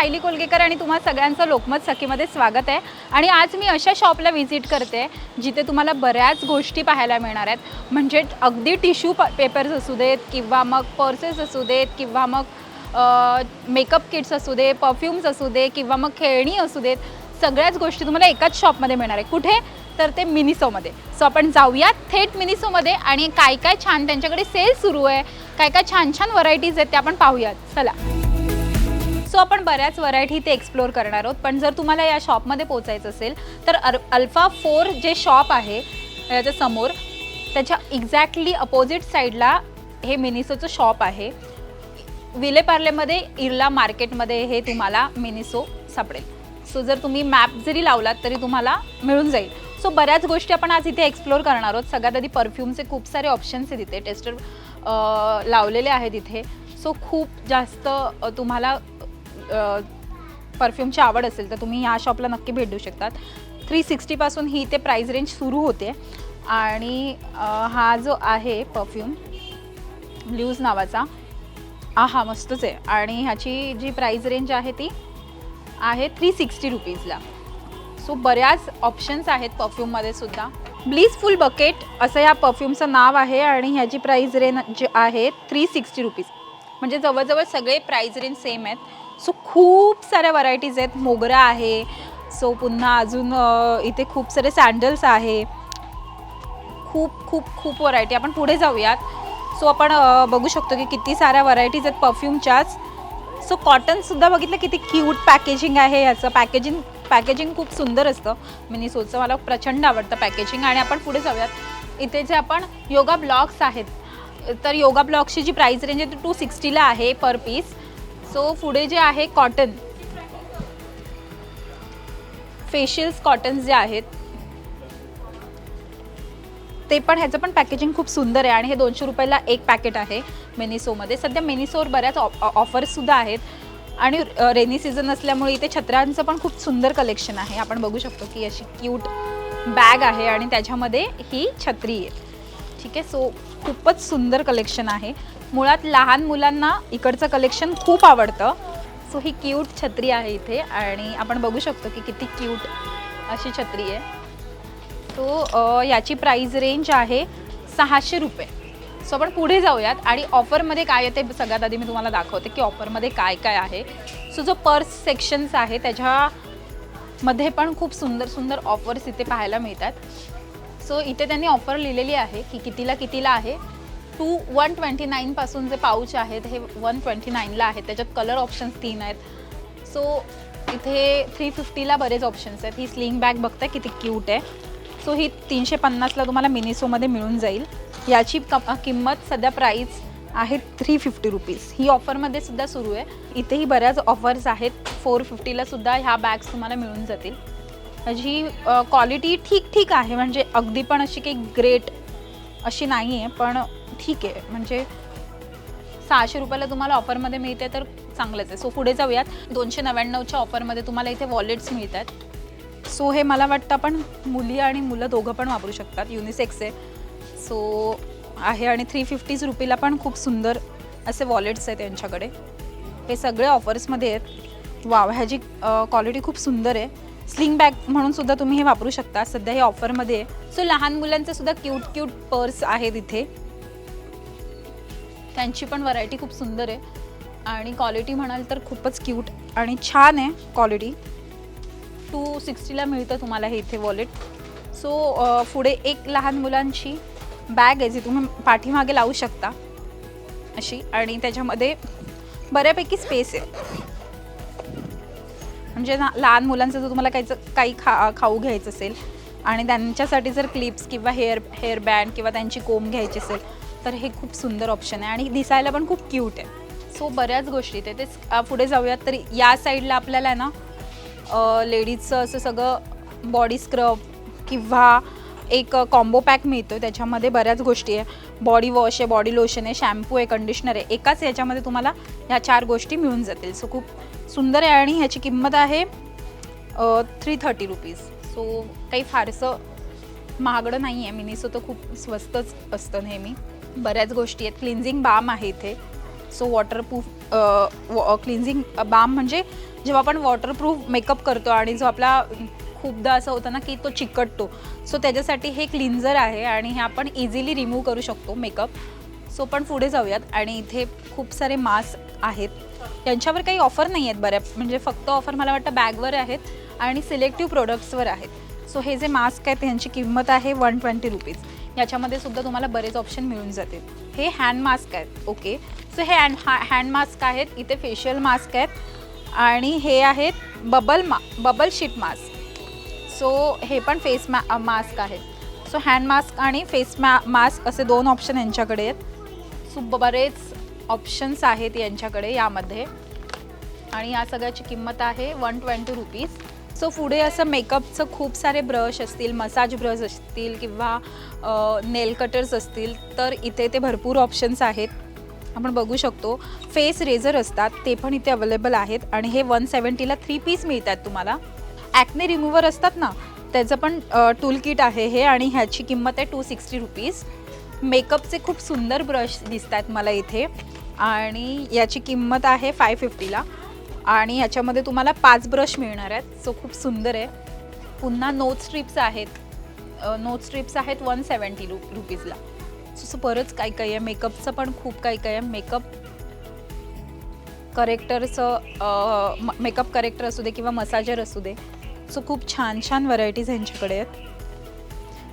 सायली कोलगेकर आणि तुम्हा सगळ्यांचं लोकमत सखीमध्ये स्वागत आहे. आणि आज मी अशा शॉपला व्हिजिट करते जिथे तुम्हाला बऱ्याच गोष्टी पाहायला मिळणार आहेत. म्हणजे अगदी टिश्यू पेपर्स असू देत किंवा मग पर्सेस असू देत किंवा मग मेकअप किट्स असू दे परफ्युम्स असू दे किंवा मग खेळणी असू देत सगळ्याच गोष्टी तुम्हाला एकाच शॉपमध्ये मिळणार आहे कुठे? तर ते मिनिसोमध्ये. सो आपण जाऊया थेट मिनिसोमध्ये आणि काय काय छान त्यांच्याकडे सेल सुरू आहे काय काय छान छान व्हरायटीज आहेत ते आपण पाहूयात. चला. सो आपण बऱ्याच व्हरायटी इथे एक्सप्लोअर करणार आहोत. पण जर तुम्हाला या शॉपमध्ये पोचायचं असेल तर अर अल्फा फोर जे शॉप आहे याच्या समोर त्याच्या एक्झॅक्टली अपोजिट साईडला हे मिनिसोचं शॉप आहे. विलेपार्लेमध्ये इर्ला मार्केटमध्ये हे तुम्हाला मिनिसो सापडेल. सो जर तुम्ही मॅप जरी लावलात तरी तुम्हाला मिळून जाईल. सो बऱ्याच गोष्टी आपण आज इथे एक्सप्लोअर करणार आहोत. सगळ्यात आधी परफ्यूमचे खूप सारे ऑप्शन्स आहेत इथे. टेस्टर लावलेले आहेत इथे. सो खूप जास्त तुम्हाला परफ्यूमची आवड असेल तर तुम्ही ह्या शॉपला नक्की भेट देऊ शकतात. थ्री सिक्स्टीपासून ही ते प्राईस रेंज सुरू होते. आणि हा जो आहे परफ्यूम ब्ल्यूज नावाचा हा हा मस्तच आहे. आणि ह्याची जी प्राईस रेंज आहे ती आहे थ्री सिक्स्टी रुपीजला सो बऱ्याच ऑप्शन्स आहेत परफ्यूममध्ये सुद्धा. ब्लीज फुल बकेट असं या परफ्यूमचं नाव आहे आणि ह्याची प्राईस रेंज आहे थ्री सिक्स्टी रुपीज म्हणजे जवळजवळ सगळे प्राईस रेंज सेम आहेत. सो खूप साऱ्या व्हरायटीज आहेत. मोगरा आहे. सो पुन्हा अजून इथे खूप सारे सँडल्स आहे. खूप खूप खूप व्हरायटी आपण पुढे जाऊयात. सो आपण बघू शकतो की किती साऱ्या व्हरायटीज आहेत परफ्यूमच्याच सो कॉटनसुद्धा बघितलं किती क्यूट पॅकेजिंग आहे याचं. पॅकेजिंग पॅकेजिंग खूप सुंदर असतं. मिनिसोचं मला प्रचंड आवडतं पॅकेजिंग आणि आपण पुढे जाऊयात. इथे जे आपण योगा ब्लॉग्स आहेत. तर योगा ब्लॉक्सची जी प्राईस रेंज आहे ती टू सिक्स्टीला आहे पर पीस सो पुढे जे आहे कॉटन फेशियल्स कॉटन्स जे आहेत ते पण ह्याचं पण पॅकेजिंग खूप सुंदर आहे आणि हे दोनशे रुपयाला एक पॅकेट आहे मेनिसोमध्ये सध्या मेनिसोवर बऱ्याच ऑफर्ससुद्धा आहेत. आणि रेनी सीझन असल्यामुळे इथे छत्र्यांचं पण खूप सुंदर कलेक्शन आहे. आपण बघू शकतो की अशी क्यूट बॅग आहे आणि त्याच्यामध्ये ही छत्री आहे. ठीक आहे? सो खूपच सुंदर कलेक्शन आहे. मुळात लहान मुलांना इकडचं कलेक्शन खूप आवडतं. सो ही क्यूट छत्री आहे इथे आणि आपण बघू शकतो की किती क्यूट अशी छत्री आहे. सो याची प्राईज रेंज आहे सहाशे रुपये. सो आपण पुढे जाऊयात आणि ऑफरमध्ये काय आहे ते सगळ्यात आधी मी तुम्हाला दाखवते की ऑफरमध्ये काय काय आहे. सो जो पर्स सेक्शन्स आहे त्याच्यामध्ये पण खूप सुंदर सुंदर ऑफर्स इथे पाहायला मिळतात. सो इथे त्यांनी ऑफर लिहिलेली आहे की कितीला कितीला आहे. टू वन ट्वेंटी नाईनपासून जे पाऊच आहेत हे वन ट्वेंटी नाईनला आहेत. त्याच्यात कलर ऑप्शन्स तीन आहेत. सो इथे थ्री फिफ्टीला बरेच ऑप्शन्स आहेत. ही स्लिंग बॅग बघताय किती क्यूट आहे. सो ही तीनशे पन्नासला तुम्हाला मिनिसोमध्ये मिळून जाईल. याची क किंमत सध्या प्राईस आहे थ्री फिफ्टी रुपीज ही ऑफरमध्ये सुद्धा सुरू आहे. इथेही बऱ्याच ऑफर्स आहेत. फोर फिफ्टीला सुद्धा ह्या बॅग्स तुम्हाला मिळून जातील. ह्याची क्वालिटी ठीक ठीक आहे. म्हणजे अगदी पण अशी काही ग्रेट अशी नाही आहे पण ठीक आहे. म्हणजे सहाशे रुपयाला तुम्हाला ऑफरमध्ये मिळते तर चांगलंच आहे. सो पुढे जाऊयात. दोनशे नव्याण्णवच्या ऑफरमध्ये तुम्हाला इथे वॉलेट्स मिळतात. सो हे मला वाटतं आपण मुली आणि मुलं दोघं पण वापरू शकतात. युनिसेक्स आहे. सो आहे आणि थ्री फिफ्टीज रुपीला पण खूप सुंदर असे वॉलेट्स आहेत त्यांच्याकडे हे सगळे ऑफर्समध्ये आहेत. वाव ह्याची क्वालिटी खूप सुंदर आहे. स्लिंग बॅग म्हणून सुद्धा तुम्ही हे वापरू शकता. सध्या हे ऑफरमध्ये आहे. सो लहान मुलांचे सुद्धा क्यूट क्यूट पर्स आहेत इथे. त्यांची पण व्हरायटी खूप सुंदर आहे. आणि क्वालिटी म्हणाल तर खूपच क्यूट आणि छान आहे क्वालिटी टू सिक्स्टीला मिळतं तुम्हाला हे इथे वॉलेट सो पुढे एक लहान मुलांची बॅग आहे जी तुम्ही पाठीमागे लावू शकता. अशी. आणि त्याच्यामध्ये बऱ्यापैकी स्पेस आहे. म्हणजे ना लहान मुलांचं जर तुम्हाला काहीचं काही खा खाऊ घ्यायचं असेल आणि त्यांच्यासाठी जर क्लिप्स किंवा हेअर हेअर बँड किंवा त्यांची कोंब घ्यायची असेल तर हे खूप सुंदर ऑप्शन आहे आणि दिसायला पण खूप क्यूट आहे. सो बऱ्याच गोष्टी ते तेच पुढे जाऊयात. तर या साईडला आपल्याला ना लेडीजचं असं सगळं बॉडी स्क्रब किंवा एक कॉम्बो पॅक मिळतो त्याच्यामध्ये बऱ्याच गोष्टी आहे. बॉडी वॉश आहे बॉडी लोशन आहे शॅम्पू आहे कंडिशनर आहे. एकाच याच्यामध्ये तुम्हाला ह्या चार गोष्टी मिळून जातील. सो खूप सुंदर आहे आणि ह्याची किंमत आहे थ्री थर्टी रुपीज सो काही फारसं महागडं नाही आहे मिनिसो तर खूप स्वस्तच असतं नेहमी. बऱ्याच गोष्टी आहेत. क्लिन्झिंग बाम आहे इथे. सो वॉटरप्रूफ क्लिन्झिंग बाम म्हणजे जेव्हा आपण वॉटरप्रूफ मेकअप करतो आणि जो आपला खूपदा असं होतं ना की तो चिकटतो. सो त्याच्यासाठी हे क्लिन्झर आहे आणि हे आपण इझिली रिमूव्ह करू शकतो मेकअप सो पण पुढे जाऊयात आणि इथे खूप सारे मास्क आहेत. यांच्यावर काही ऑफर नाही आहेत बऱ्या म्हणजे फक्त ऑफर मला वाटतं बॅगवर आहेत आणि सिलेक्टिव्ह प्रोडक्ट्सवर आहेत. सो हे जे मास्क आहेत यांची किंमत आहे वन ट्वेंटी रुपीज याच्यामध्ये सुद्धा तुम्हाला बरेच ऑप्शन मिळून जातील. हे हँड मास्क आहेत ओके सो हे हँड हा हँड मास्क आहेत इथे फेशियल मास्क आहेत आणि हे आहेत बबल मा बबल शीट मास्क सो हे पण फेस मा मास्क आहेत. सो हँड मास्क आणि फेस मा मास्क असे दोन ऑप्शन यांच्याकडे आहेत. सो बरेच ऑप्शन्स आहेत यांच्याकडे यामध्ये. आणि या सगळ्याची किंमत आहे वन ट्वेंटी रुपीज सो पुढे असं मेकअपचं खूप सारे ब्रश असतील मसाज ब्रश असतील किंवा नेल कटर्स असतील तर इथे ते भरपूर ऑप्शन्स आहेत. आपण बघू शकतो फेस रेझर असतात ते पण इथे अवेलेबल आहेत आणि हे वन सेवन्टीला थ्री पीस मिळतात तुम्हाला. ॲक्ने रिमूव्हर असतात ना त्याचं पण टूल किट आहे हे आणि ह्याची किंमत आहे टू सिक्स्टी रुपीज मेकअपचे खूप सुंदर ब्रश दिसत आहेत मला इथे आणि याची किंमत आहे फाय फिफ्टीला आणि याच्यामध्ये तुम्हाला पाच ब्रश मिळणार आहेत. सो खूप सुंदर आहे. पुन्हा नोट स्ट्रिप्स आहेत. नोट स्ट्रिप्स आहेत वन सेवन्टी रु रुपीजला. सो सो बरंच काही काही आहे. मेकअपचं पण खूप काही काही आहे. मेकअप करेक्टरचं मेकअप करेक्टर असू दे किंवा मसाजर असू दे. सो खूप छान छान व्हरायटीज ह्यांच्याकडे आहेत.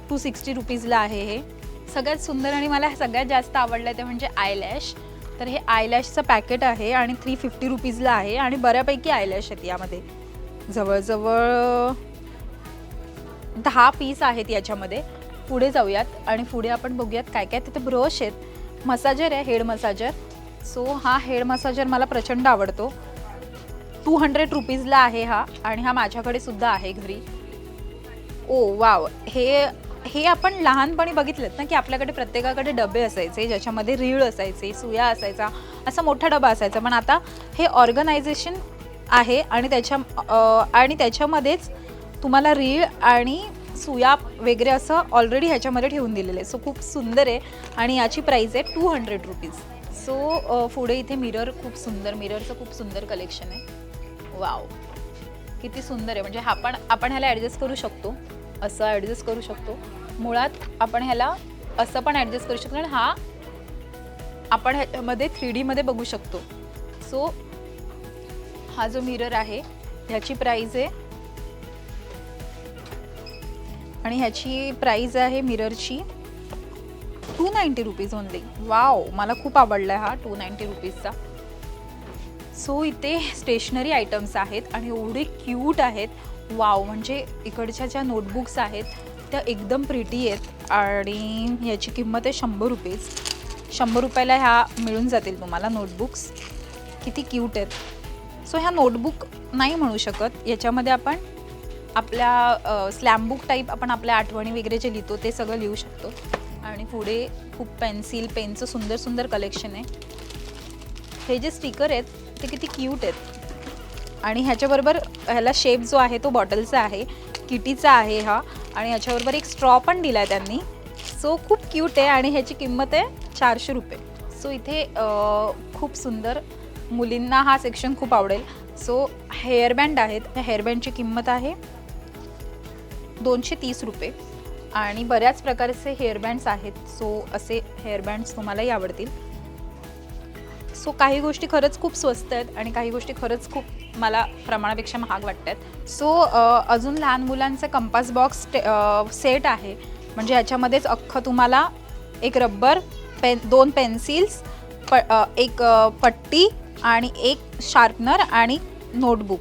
टू सिक्स्टी रुपीजला आहे हे. सगळ्यात सुंदर आणि मला सगळ्यात जास्त आवडलं ते म्हणजे आयलॅश तर हे आयलॅशचं पॅकेट आहे आणि थ्री फिफ्टी रुपीजला आहे आणि बऱ्यापैकी आयलॅश आहेत यामध्ये. जवळजवळ दहा पीस आहेत याच्यामध्ये. पुढे जाऊयात आणि पुढे आपण बघूयात काय काय तिथे ब्रश आहेत. मसाजर आहे हेड मसाजर सो हा हेड मसाजर मला प्रचंड आवडतो. टू हंड्रेड रुपीजला आहे हा आणि हा माझ्याकडे सुद्धा आहे घरी. Oh, ओ वाव हे हे आपण लहानपणी बघितलं ना की आपल्याकडे प्रत्येकाकडे डबे असायचे ज्याच्यामध्ये रीळ असायचे सुया असायचा असा मोठा डबा असायचा. पण आता हे ऑर्गनायझेशन आहे आणि त्याच्या आणि त्याच्यामध्येच तुम्हाला रीळ आणि सुया वगैरे असं ऑलरेडी ह्याच्यामध्ये ठेवून दिलेलं आहे. सो खूप सुंदर आहे आणि याची प्राईस आहे टू हंड्रेड रुपीज सो पुढे इथे मिरर खूप सुंदर मिररचं खूप सुंदर कलेक्शन आहे. वाव किती सुंदर आहे. म्हणजे हा पण आपण ह्याला ॲडजस्ट करू शकतो. असं ॲडजस्ट करू शकतो. मुळात आपण ह्याला असं पण ॲडजस्ट करू शकतो आणि हा आपण ह्याच्यामध्ये थ्री डीमध्ये बघू शकतो. सो हा जो मिरर आहे ह्याची प्राईज आहे. आणि ह्याची प्राईज आहे मिररची two ninety rupees only wow मला खूप आवडला आहे हा टू नाईंटी रुपीजचा सो इथे स्टेशनरी आयटम्स आहेत आणि एवढे क्यूट आहेत. वाव म्हणजे इकडच्या ज्या नोटबुक्स आहेत त्या एकदम प्रिटी आहेत. आणि याची किंमत आहे शंभर रुपीज शंभर रुपयाला ह्या मिळून जातील तुम्हाला नोटबुक्स किती क्यूट आहेत. सो ह्या नोटबुक नाही म्हणू शकत. याच्यामध्ये आपण आपल्या स्लॅमबुक टाईप आपण आपल्या आठवणी वगैरे जे लिहितो ते सगळं लिहू शकतो. आणि पुढे खूप पेन्सिल पेनचं सुंदर सुंदर कलेक्शन आहे. हे जे स्टिकर आहेत ते किती क्यूट आहेत. आणि ह्याच्याबरोबर ह्याला शेप जो आहे तो बॉटलचा आहे. किटीचा आहे हा. आणि ह्याच्याबरोबर एक स्ट्रॉ पण दिला आहे त्यांनी. सो खूप क्यूट आहे आणि ह्याची किंमत आहे चारशे रुपये. सो इथे खूप सुंदर मुलींना हा सेक्शन खूप आवडेल. सो हेअरबँड आहेत. त्या हेअरबँडची किंमत आहे दोनशे तीस रुपये. आणि बऱ्याच प्रकारचे हेअरबँड्स आहेत. सो असे हेअरबँड्स तुम्हालाही आवडतील. सो काही गोष्टी खरंच खूप स्वस्त आहेत आणि काही गोष्टी खरंच खूप मला प्रमाणापेक्षा महाग वाटत आहेत सो अजून लहान मुलांचं कंपास बॉक्स सेट आहे. म्हणजे याच्यामध्येच अख्खं तुम्हाला एक रब्बर पेन दोन पेन्सिल्स प एक पट्टी आणि एक शार्पनर आणि नोटबुक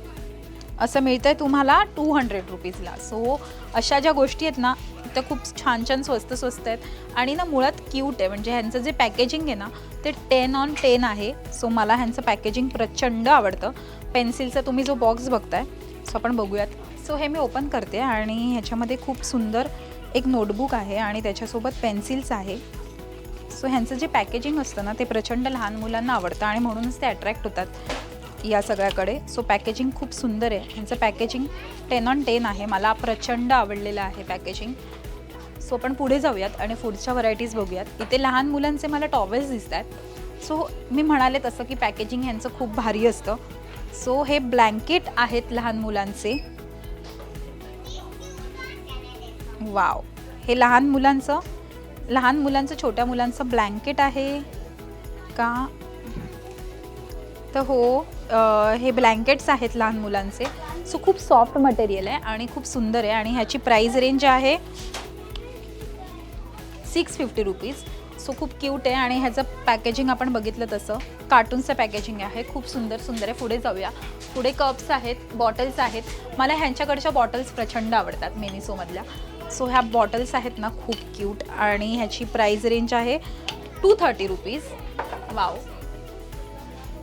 असं मिळतं आहे तुम्हाला टू हंड्रेड रुपीजला सो अशा ज्या गोष्टी आहेत ना तर खूप छान छान स्वस्त स्वस्त आहेत. आणि ना मुळात क्यूट आहे. म्हणजे ह्यांचं जे पॅकेजिंग आहे ना ते टेन ऑन टेन आहे. सो मला ह्यांचं पॅकेजिंग प्रचंड आवडतं. पेन्सिलचा तुम्ही जो बॉक्स बघताय सो आपण बघूयात. सो हे मी ओपन करते आणि ह्याच्यामध्ये खूप सुंदर एक नोटबुक आहे आणि त्याच्यासोबत पेन्सिल्स आहे. सो ह्यांचं जे पॅकेजिंग असतं ना ते प्रचंड लहान मुलांना आवडतं आणि म्हणूनच ते अट्रॅक्ट होतात या सगळ्याकडे. सो पॅकेजिंग खूप सुंदर आहे. ह्यांचं पॅकेजिंग टेन ऑन टेन आहे. मला प्रचंड आवडलेलं आहे पॅकेजिंग सो आपण पुढे जाऊयात आणि पुढच्या व्हरायटीज बघूयात. इथे लहान मुलांचे मला टॉवेल्स दिसत आहेत सो मी म्हणाले तसं की पॅकेजिंग ह्यांचं खूप भारी असतं. सो हे ब्लँकेट आहेत लहान मुलांचे. वाव हे लहान मुलांचं लहान मुलांचं छोट्या मुलांचं ब्लँकेट आहे का? तर हो हे ब्लँकेट्स आहेत लहान मुलांचे. सो खूप सॉफ्ट मटेरियल आहे आणि खूप सुंदर आहे आणि ह्याची प्राईज रेंज आहे सिक्स फिफ्टी रुपीज. सो खूप क्यूट आहे आणि ह्याचं पॅकेजिंग आपण बघितलं तसं. कार्टूनचं पॅकेजिंग आहे. खूप सुंदर सुंदर आहे. पुढे जाऊया. पुढे कप्स आहेत बॉटल्स आहेत. मला ह्यांच्याकडच्या बॉटल्स प्रचंड आवडतात मेनिसोमधल्या सो ह्या बॉटल्स आहेत ना खूप क्यूट आणि ह्याची प्राईज रेंज आहे टू थर्टी रुपीज वाव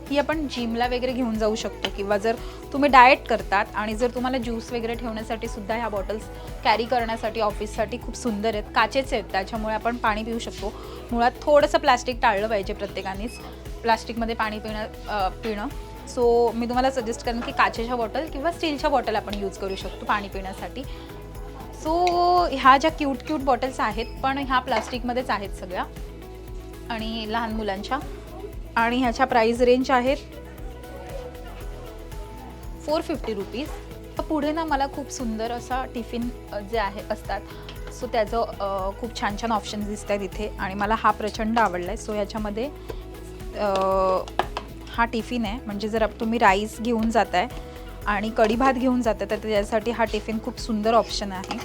ही आपण जिमला वगैरे घेऊन जाऊ शकतो किंवा जर तुम्ही डाएट करतात आणि जर तुम्हाला ज्यूस वगैरे ठेवण्यासाठी सुद्धा ह्या बॉटल्स कॅरी करण्यासाठी ऑफिससाठी खूप सुंदर आहेत. काचेचे आहेत. त्याच्यामुळे आपण पाणी पिऊ शकतो. मुळात थोडंसं प्लास्टिक टाळलं पाहिजे प्रत्येकानेच. प्लास्टिकमध्ये पाणी पिणं पिणं. सो मी तुम्हाला सजेस्ट करेन की काचेच्या बॉटल किंवा स्टीलच्या बॉटल आपण यूज करू शकतो पाणी पिण्यासाठी. सो ह्या ज्या क्यूट क्यूट बॉटल्स आहेत पण ह्या प्लास्टिकमध्येच आहेत सगळ्या. आणि लहान मुलांच्या. आणि ह्याच्या प्राईज रेंज आहेत फोर फिफ्टी रुपीज पुढे ना मला खूप सुंदर असा टिफिन जे आहे असतात. सो त्याचं खूप छान छान ऑप्शन्स दिसत आहेत इथे. आणि मला हा प्रचंड आवडला आहे सो ह्याच्यामध्ये हा टिफिन आहे. म्हणजे जर तुम्ही राईस घेऊन जात आहे आणि कढी भात घेऊन जाताय तर त्याच्यासाठी हा टिफिन खूप सुंदर ऑप्शन आहे.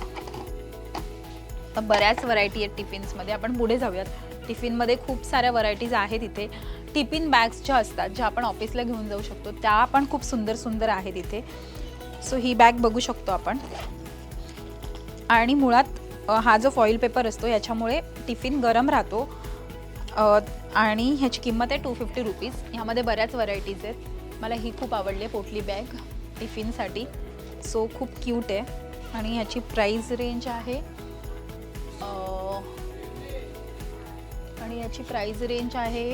तर बऱ्याच व्हरायटी आहेत टिफिन्समध्ये आपण पुढे जाऊयात. टिफिनमध्ये खूप साऱ्या व्हरायटीज आहेत इथे. टिफिन बॅग्स ज्या असतात ज्या आपण ऑफिसला घेऊन जाऊ शकतो त्या पण खूप सुंदर सुंदर आहेत इथे. सो ही बॅग बघू शकतो आपण. आणि मुळात हा जो फॉईल पेपर असतो याच्यामुळे टिफिन गरम राहतो. आणि ह्याची किंमत आहे टू फिफ्टी रुपीज ह्यामध्ये बऱ्याच व्हरायटीज आहेत. मला ही खूप आवडली आहे पोटली बॅग टिफिनसाठी. सो खूप क्यूट आहे. आणि ह्याची प्राईज रेंज आहे आणि याची प्राईज रेंज आहे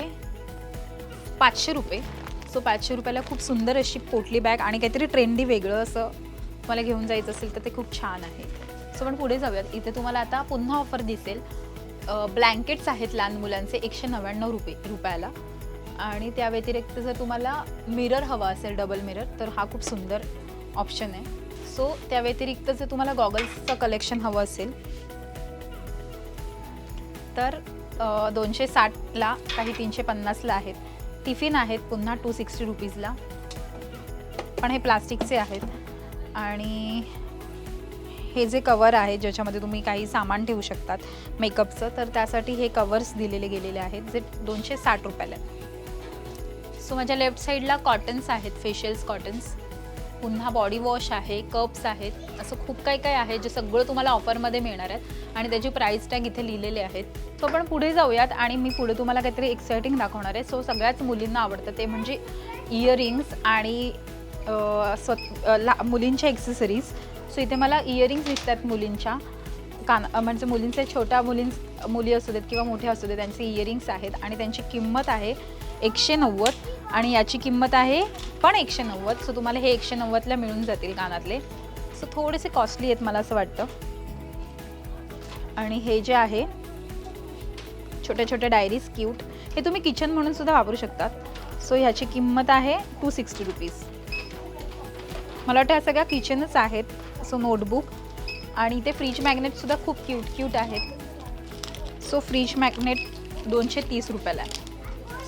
पाचशे रुपये. सो पाचशे रुपयाला खूप सुंदर अशी पोटली बॅग आणि काहीतरी ट्रेंडी वेगळं असं मला घेऊन जायचं असेल तर ते खूप छान आहे. सो पण पुढे जाऊयात. इथे तुम्हाला आता पुन्हा ऑफर दिसेल. ब्लँकेट्स आहेत लहान मुलांचे एकशे नव्याण्णव रुपये रुपयाला. आणि त्या व्यतिरिक्त जर तुम्हाला मिरर हवा असेल डबल मिरर तर हा खूप सुंदर ऑप्शन आहे. सो त्या व्यतिरिक्त जर तुम्हाला गॉगल्सचं कलेक्शन हवं असेल तर दोनशे साठला काही तीनशे पन्नासला आहेत. टिफिन आहेत पुन्हा टू सिक्स्टी रुपीजला. पण हे प्लास्टिकचे आहेत. आणि हे जे कवर आहे ज्याच्यामध्ये तुम्ही काही सामान ठेवू शकतात मेकअपचं तर त्यासाठी हे कवर्स दिलेले गेलेले आहेत जे दोनशे साठ रुपयाला आहेत. सो माझ्या लेफ्ट साईडला कॉटन्स आहेत फेशियल्स कॉटन्स पुन्हा बॉडी वॉश आहे कप्स आहेत असं खूप काही काय आहे जे सगळं तुम्हाला ऑफरमध्ये मिळणार आहेत. आणि त्याची प्राईस टॅग इथे लिहिलेले आहेत. सो आपण पुढे जाऊयात आणि मी पुढे तुम्हाला काहीतरी एक्सायटिंग दाखवणार आहे. सो सगळ्याच मुलींना आवडतं ते म्हणजे इयरिंग्स आणि अ, स्वत ला मुलींच्या एक्सेसरीज सो इथे मला इयरिंग्स दिसतात मुलींच्या. कान म्हणजे मुलींचे छोट्या मुलीं मुली असू देत किंवा मोठ्या असू देत त्यांचे इयरिंग्स आहेत आणि त्यांची किंमत आहे एकशे नव्वद. आणि याची किंमत आहे पण एकशे नव्वद. सो तुम्हाला हे एकशे नव्वदला मिळून जातील कानातले. सो थोडेसे कॉस्टली आहेत मला असं वाटतं. आणि हे जे आहे छोट्या छोट्या डायरीज क्यूट हे तुम्ही किचन म्हणून सुद्धा वापरू शकतात. सो ह्याची किंमत आहे टू सिक्स्टी रुपीज मला वाटतं ह्या सगळ्या किचनच आहेत. सो नोटबुक आणि इथे फ्रीज मॅग्नेटसुद्धा खूप क्यूट क्यूट आहेत. सो फ्रीज मॅग्नेट दोनशे तीस रुपयाला आहे.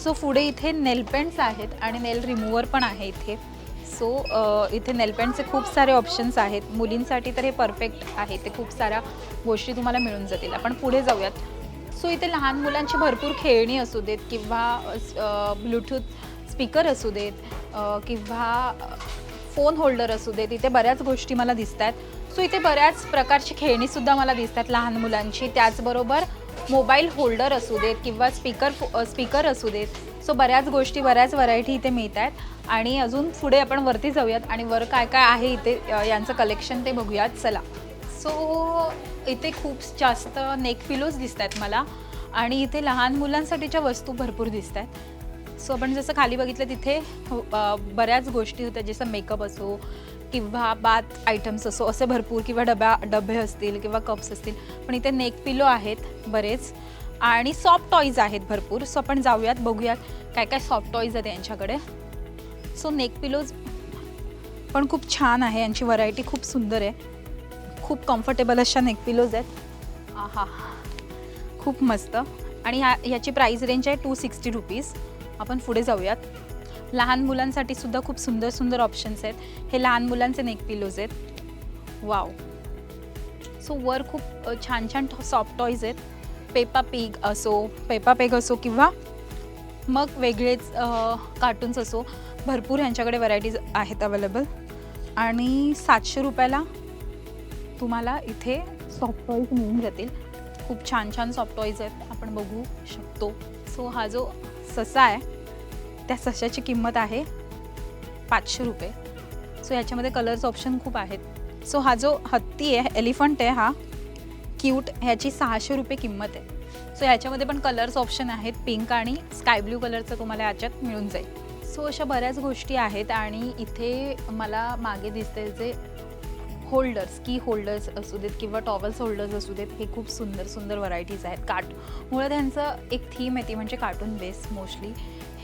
सो पुढे इथे नेलपेंट्स आहेत आणि नेल रिमूव्हर पण आहे इथे. सो इथे नेलपेंटचे खूप सारे ऑप्शन्स आहेत. मुलींसाठी तर हे परफेक्ट आहे. ते खूप साऱ्या गोष्टी तुम्हाला मिळून जातील. आपण पुढे जाऊयात. सो इथे लहान मुलांची भरपूर खेळणी असू देत किंवा ब्लूटूथ स्पीकर असू देत किंवा फोन होल्डर असू देत. इथे बऱ्याच गोष्टी मला दिसत आहेत सो इथे बऱ्याच प्रकारची खेळणीसुद्धा मला दिसतात लहान मुलांची. त्याचबरोबर मोबाईल होल्डर असू देत किंवा स्पीकर स्पीकर असू देत सो बऱ्याच गोष्टी बऱ्याच व्हरायटी इथे मिळत आहेत आणि अजून पुढे आपण वरती जाऊयात आणि वर काय काय आहे इथे यांचं कलेक्शन ते बघूयात. चला. सो इथे खूप जास्त नेक पिलोज दिसत आहेत मला आणि इथे लहान मुलांसाठीच्या वस्तू भरपूर दिसत आहेत सो आपण जसं खाली बघितलं तिथे हो, बऱ्याच गोष्टी होत्या जसं मेकअप असो किंवा बाथ आयटम्स असो असे भरपूर किंवा डब्या डबे असतील किंवा कप्स असतील. पण इथे नेक पिलो आहेत बरेच. आणि सॉफ्ट टॉईज आहेत भरपूर. सो आपण जाऊयात बघूयात काय काय सॉफ्ट टॉईज आहेत यांच्याकडे. सो नेक पिलोज पण खूप छान आहे. यांची व्हरायटी खूप सुंदर आहे. खूप कम्फर्टेबल अशा नेक पिलोज आहेत. आहा. खूप मस्त. आणि ह्या ह्याची प्राईस रेंज आहे टू सिक्स्टी रुपीज आपण पुढे जाऊयात. लहान मुलांसाठी सुद्धा खूप सुंदर सुंदर ऑप्शन्स आहेत. हे लहान मुलांचे नेक पिलोज आहेत. वाव सो वर खूप छान छान सॉफ्ट टॉईज आहेत. पेपा पेग असो पेपा पेग असो किंवा मग वेगळेच कार्टून्स असो भरपूर ह्यांच्याकडे व्हरायटीज आहेत अवेलेबल आणि सातशे रुपयाला तुम्हाला इथे सॉफ्ट टॉईज मिळून जातील. खूप छान छान सॉफ्ट टॉईज आहेत. आपण बघू शकतो. सो हा जो ससा आहे त्या सशाची किंमत आहे पाचशे रुपये. सो याच्यामध्ये कलर्स ऑप्शन खूप आहेत. सो हा जो हत्ती आहे एलिफंट आहे हा क्यूट ह्याची सहाशे रुपये किंमत आहे. सो याच्यामध्ये पण कलर्स ऑप्शन आहेत पिंक आणि स्काय ब्ल्यू कलरचं तुम्हाला याच्यात मिळून जाईल. सो अशा बऱ्याच गोष्टी आहेत आणि इथे मला मागे दिसते जे होल्डर्स की होल्डर्स असू देत किंवा टॉवल्स होल्डर्स असू देत हे खूप सुंदर सुंदर व्हरायटीज आहेत. कार्ट मुळात ह्यांचं एक थीम आहे ती म्हणजे कार्टून बेस मोस्टली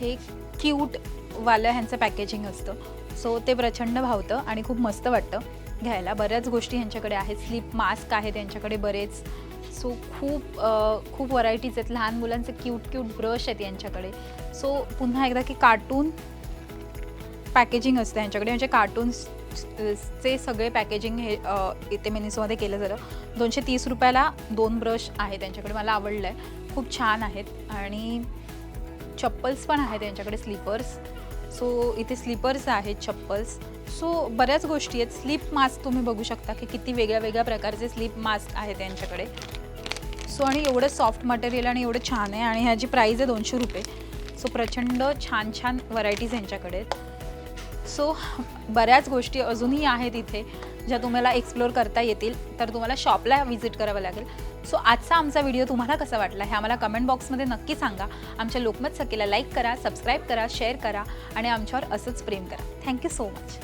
हे क्यूटवालं ह्यांचं पॅकेजिंग असतं. सो ते प्रचंड भावतं आणि खूप मस्त वाटतं घ्यायला. बऱ्याच गोष्टी ह्यांच्याकडे आहेत. स्लीप मास्क आहेत यांच्याकडे बरेच. सो खूप खूप व्हरायटीज आहेत. लहान मुलांचे क्यूट क्यूट ब्रश आहेत यांच्याकडे सो पुन्हा एकदा की कार्टून पॅकेजिंग असतं यांच्याकडे म्हणजे कार्टून्स चे सगळे पॅकेजिंग हे इथे मिनिसोमध्ये केलं जातं. दोनशे तीस रुपयाला दोन ब्रश आहेत त्यांच्याकडे मला आवडलं आहे खूप छान आहेत. आणि चप्पल्स पण आहेत यांच्याकडे स्लीपर्स. सो इथे स्लीपर्स आहेत चप्पल्स. सो बऱ्याच गोष्टी आहेत. स्लीप मास्क तुम्ही बघू शकता की किती वेगळ्या वेगळ्या प्रकारचे स्लीप मास्क आहेत यांच्याकडे सो आणि एवढं सॉफ्ट मटेरियल आणि एवढं छान आहे आणि ह्याची प्राईज आहे दोनशे रुपये. सो प्रचंड छान छान व्हरायटीज यांच्याकडे आहेत. सो बऱ्याच गोष्टी अजूनही आहेत इथे ज्या तुम्हाला एक्सप्लोअर करता येतील. तर तुम्हाला शॉपला व्हिजिट करावं लागेल. सो आजचा आमचा व्हिडिओ तुम्हाला कसा वाटला हे आम्हाला कमेंट बॉक्समध्ये नक्की सांगा. आमच्या लोकमत सखीला लाईक करा सबस्क्राईब करा शेअर करा आणि आमच्यावर असंच प्रेम करा. Thank you so much